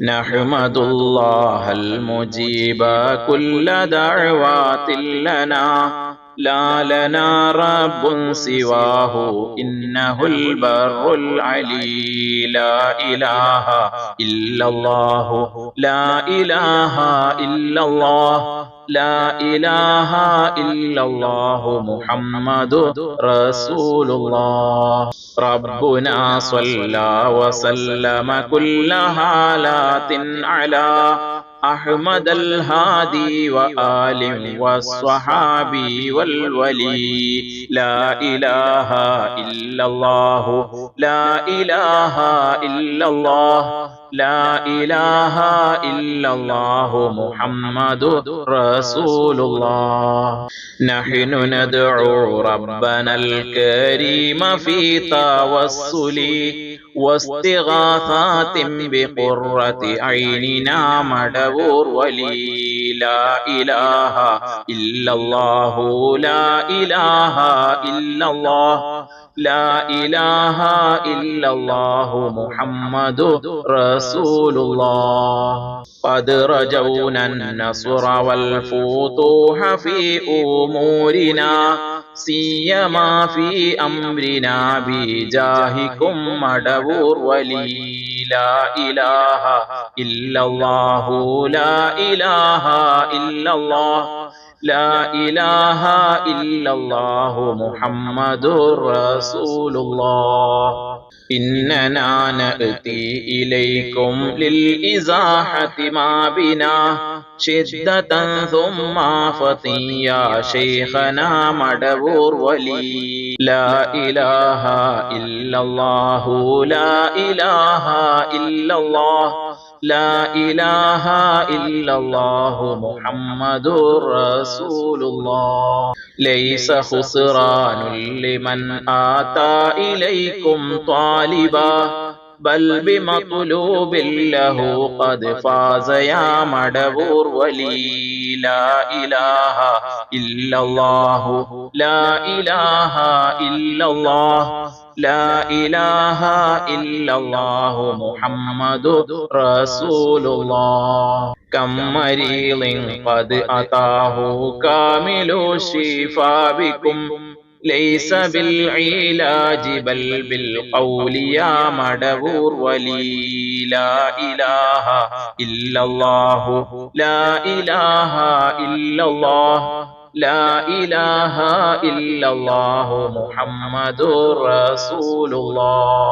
نحمد الله المجيب كل دعوات لنا. لا لنا رب سواه إنه البر العلي. لا إله إلا الله لا إله إلا الله. لا إله إلا الله محمد رسول الله ربنا صلى وسلم كل حالات على أحمد الهادي وآل والصحابي والولي. لا إله إلا الله لا إله إلا الله لا إله إلا إلله محمد رسول الله. نحن ندعو ربنا الكريم في توسل واستغاثات بقرة عيننا مدور ولي. لا إله إلا الله. لا إله إلا الله. لا إله إلا الله محمد رسول الله. قد رجونا النصر والفتوح في أمورنا. سيما في أمرنا. بجاهكم مدبور ولي. لا إله إلا الله. لا إله إلا الله. لا إله إلا الله محمد رسول الله. إننا نأتي إليكم للإزاحة ما بنا. شدة ثم فتي يا شيخنا مدبور ولي. لا إله إلا الله. لا إله إلا الله. لا إله إلا إلله محمد رسول الله. ليس خسران لمن آتى إليكم طالبا. بل بمطلوب له قد فاز يا مدبور ولي لا إله إلا الله لا إله إلا الله لا إله إلا الله محمد رسول الله كم مريض قد أتاه كامل الشفاء بكم ليس بالعلاج بل بالقول يا مدبور ولي. لا إله إلا الله. لا إله إلا الله. لا إله إلا الله. محمد رسول الله.